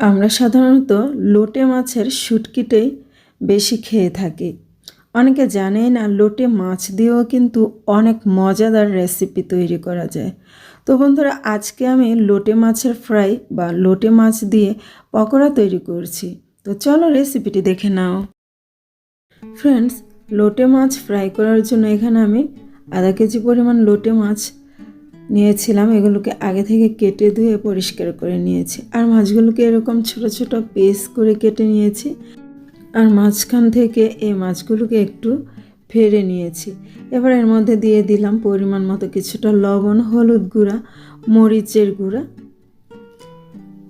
আমরা সাধারণত লোটে মাছের শুটকিটাই বেশি খেয়ে থাকি। অনেকে জানেই না, লোটে মাছ দিয়েও কিন্তু অনেক মজাদার রেসিপি তৈরি করা যায়। তো বন্ধুরা, আজকে আমি লোটে মাছের ফ্রাই বা লোটে মাছ দিয়ে পকোড়া তৈরি করছি। তো চলো রেসিপিটি দেখে নাও। ফ্রেন্ডস লোটে মাছ ফ্রাই করার জন্য এখানে আমি আধা কেজি পরিমাণ লোটে মাছ নিয়েছিলাম, এগুলোকে আগে থেকে কেটে ধুয়ে পরিষ্কার করে নিয়েছি। আর মাছগুলোকে এরকম ছোট ছোট পিস করে কেটে নিয়েছি। আর মাঝখান থেকে এই মাছগুলোকে একটু ফেরে নিয়েছি। এবার এর মধ্যে দিয়ে দিলাম পরিমাণ মতো কিছুটা লবণ, হলুদ গুঁড়া, মরিচের গুঁড়া।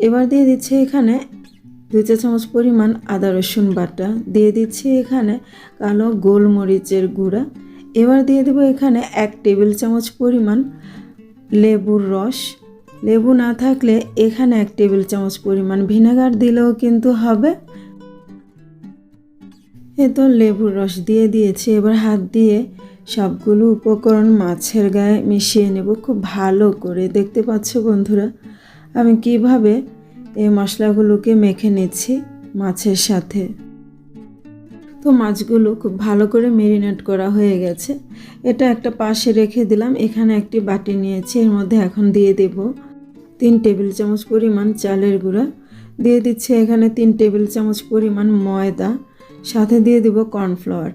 এবার দিয়ে দিচ্ছি এখানে দুই চা চামচ পরিমাণ আদা রসুন বাটা। দিয়ে দিচ্ছি এখানে কালো গোলমরিচের গুঁড়া। এবার দিয়ে দেবো এখানে এক টেবিল চামচ পরিমাণ লেবুর রস। লেবু না থাকলে এখানে এক টেবিল চামচ পরিমাণ ভিনেগার দিলেও কিন্তু হবে। এ তো লেবুর রস দিয়ে দিয়েছি, এবার হাত দিয়ে সবগুলো উপকরণ মাছের গায়ে মিশিয়ে নেব, খুব ভালো করে। দেখতে পাচ্ছ বন্ধুরা, আমি কীভাবে এই মশলাগুলোকে মেখে নিচ্ছি মাছের সাথে। তো মাছগুলো খুব ভালো করে মেরিনেট করা হয়ে গেছে। এটা একটা পাশে রেখে দিলাম, এখানে একটি বাটি নিয়েছি, এর মধ্যে এখন দিয়ে দেব তিন টেবিল চামচ পরিমাণ চালের গুঁড়া, দিয়ে দিচ্ছি এখানে তিন টেবিল চামচ পরিমাণ ময়দা, সাথে দিয়ে দিব কর্নফ্লাওয়ার।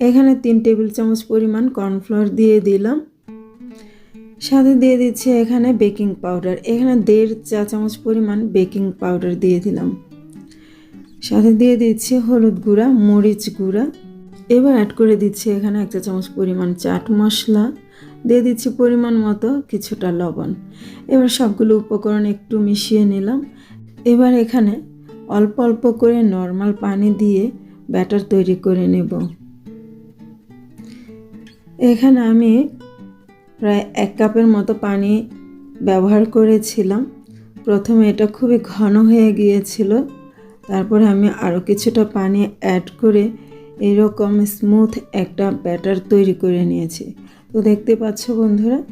এখানে তিন টেবিল চামচ পরিমাণ কর্নফ্লাওয়ার দিয়ে দিলাম, সাথে দিয়ে দিচ্ছি এখানে বেকিং পাউডার। এখানে দেড় চা চামচ পরিমাণ বেকিং পাউডার দিয়ে দিলাম। সাথে দিয়ে দিচ্ছি হলুদ গুঁড়া, মরিচ গুঁড়া। এবার অ্যাড করে দিচ্ছি এখানে এক চা চামচ পরিমাণ চাট মশলা। দিয়ে দিচ্ছি পরিমাণ মতো কিছুটা লবণ। এবার সবগুলো উপকরণ একটু মিশিয়ে নিলাম। এবার এখানে অল্প অল্প করে নর্মাল পানি দিয়ে ব্যাটার তৈরি করে নেব। এখানে আমি প্রায় এক কাপের মতো পানি ব্যবহার করেছিলাম। প্রথমে এটা খুবই ঘন হয়ে গিয়েছিল। তারপরে আমি আরও কিছুটা পানি অ্যাড করে এরকম স্মুথ একটা ব্যাটার তৈরি করে নিয়েছি। তো দেখতে পাচ্ছ বন্ধুরা,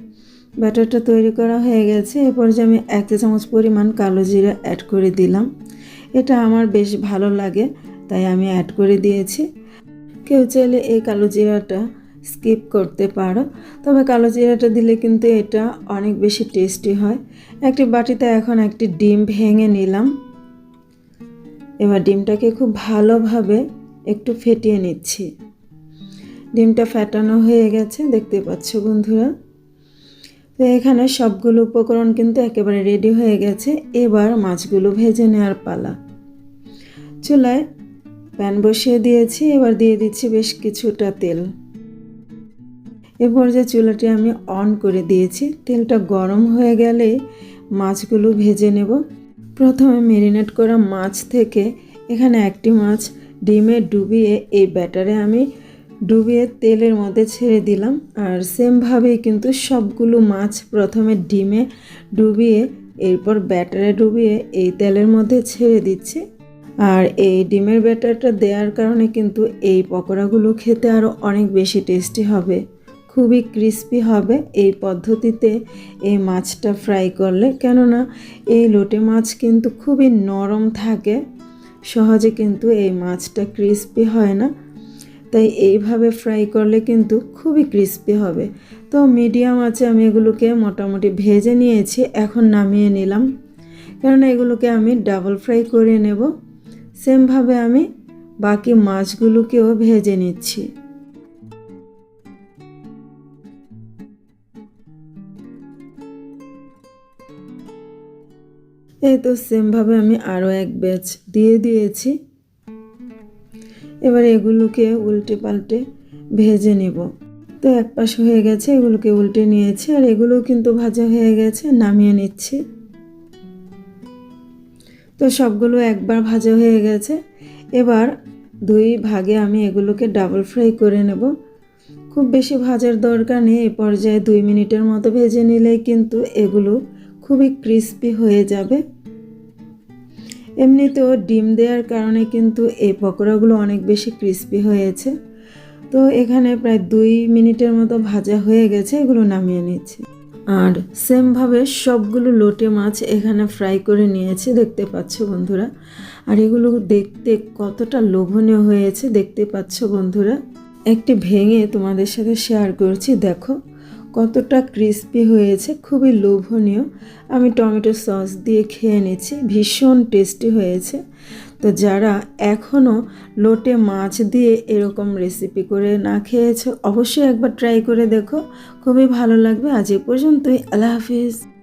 ব্যাটারটা তৈরি করা হয়ে গেছে। এরপর যে আমি এক চামচ পরিমাণ কালো জিরা অ্যাড করে দিলাম। এটা আমার বেশ ভালো লাগে, তাই আমি অ্যাড করে দিয়েছি। কেউ চাইলে এই কালো জিরাটা স্কিপ করতে পারো। তবে কালো জিরাটা দিলে কিন্তু এটা অনেক বেশি টেস্টি হয়। একটি বাটিতে এখন একটি ডিম ভেঙে নিলাম। এবার ডিমটাকে খুব ভালোভাবে একটু ফেটিয়ে নিচ্ছি। ডিমটা ফেটানো হয়ে গেছে, দেখতে পাচ্ছ বন্ধুরা? তো এখানে সবগুলো উপকরণ কিন্তু একেবারে রেডি হয়ে গেছে। এবার মাছগুলো ভেজে নেওয়ার পালা। চুলায় প্যান বসিয়ে দিয়েছি, এবার দিয়ে দিচ্ছি বেশ কিছুটা তেল। এরপর যে চুলাটি আমি অন করে দিয়েছি। তেলটা গরম হয়ে গেলে মাছগুলো ভেজে নেব। প্রথমে মেরিনেট করা মাছ থেকে এখানে একটি মাছ ডিমে ডুবিয়ে এই ব্যাটারে আমি ডুবিয়ে তেলের মধ্যে ছেড়ে দিলাম। আর সেমভাবেই কিন্তু সবগুলো মাছ প্রথমে ডিমে ডুবিয়ে এরপর ব্যাটারে ডুবিয়ে এই তেলের মধ্যে ছেড়ে দিচ্ছি। আর এই ডিমের ব্যাটারটা দেওয়ার কারণে কিন্তু এই পকোড়াগুলো খেতে আরও অনেক বেশি টেস্টি হবে। খুবই ক্রিস্পি হবে এই পদ্ধতিতে এই মাছটা ফ্রাই করলে। কেননা এই লোটে মাছ কিন্তু খুবই নরম থাকে, সহজে কিন্তু এই মাছটা ক্রিস্পি হয় না। তাই এইভাবে ফ্রাই করলে কিন্তু খুবই ক্রিস্পি হবে। তো মিডিয়াম আছে, আমি এগুলোকে মোটামুটি ভেজে নিয়েছি, এখন নামিয়ে নিলাম। কেননা এগুলোকে আমি ডাবল ফ্রাই করে নেব। সেমভাবে আমি বাকি মাছগুলোকেও ভেজে নিচ্ছি। এই তো সেমভাবে আমি আরও এক ব্যাচ দিয়ে দিয়েছি। এবার এগুলোকে উল্টে পাল্টে ভেজে নেব। তো এক পাশ হয়ে গেছে, এগুলোকে উল্টে নিয়েছি আর এগুলোও কিন্তু ভাজা হয়ে গেছে, নামিয়ে নিচ্ছি। তো সবগুলো একবার ভাজা হয়ে গেছে। এবার দুই ভাগে আমি এগুলোকে ডাবল ফ্রাই করে নেব। খুব বেশি ভাজার দরকার নেই, এ পর্যায়ে দুই মিনিটের মতো ভেজে নিলেই কিন্তু এগুলো খুবই ক্রিস্পি হয়ে যাবে। এমনিতেও ডিম দেওয়ার কারণে কিন্তু এই পকোড়াগুলো অনেক বেশি ক্রিস্পি হয়েছে। তো এখানে প্রায় দুই মিনিটের মতো ভাজা হয়ে গেছে, এগুলো নামিয়ে নিচ্ছি। আর সেমভাবে সবগুলো লোটে মাছ এখানে ফ্রাই করে নিয়েছি, দেখতে পাচ্ছ বন্ধুরা? আর এগুলো দেখতে কতটা লোভনীয় হয়েছে, দেখতে পাচ্ছ বন্ধুরা? একটি ভেঙে তোমাদের সাথে শেয়ার করছি, দেখো। কতটা ক্রিস্পি হয়েছে খুবই লোভনীয়। আমি টমেটো সস দিয়ে খেয়ে নিচ্ছি, ভীষণ টেস্টি হয়েছে। তো যারা এখনও লোটে মাছ দিয়ে এরকম রেসিপি করে না খেয়েছে, অবশ্যই একবার ট্রাই করে দেখো। খুবই ভালো লাগবে। আজ এ পর্যন্তই। আল্লাহ হাফিজ।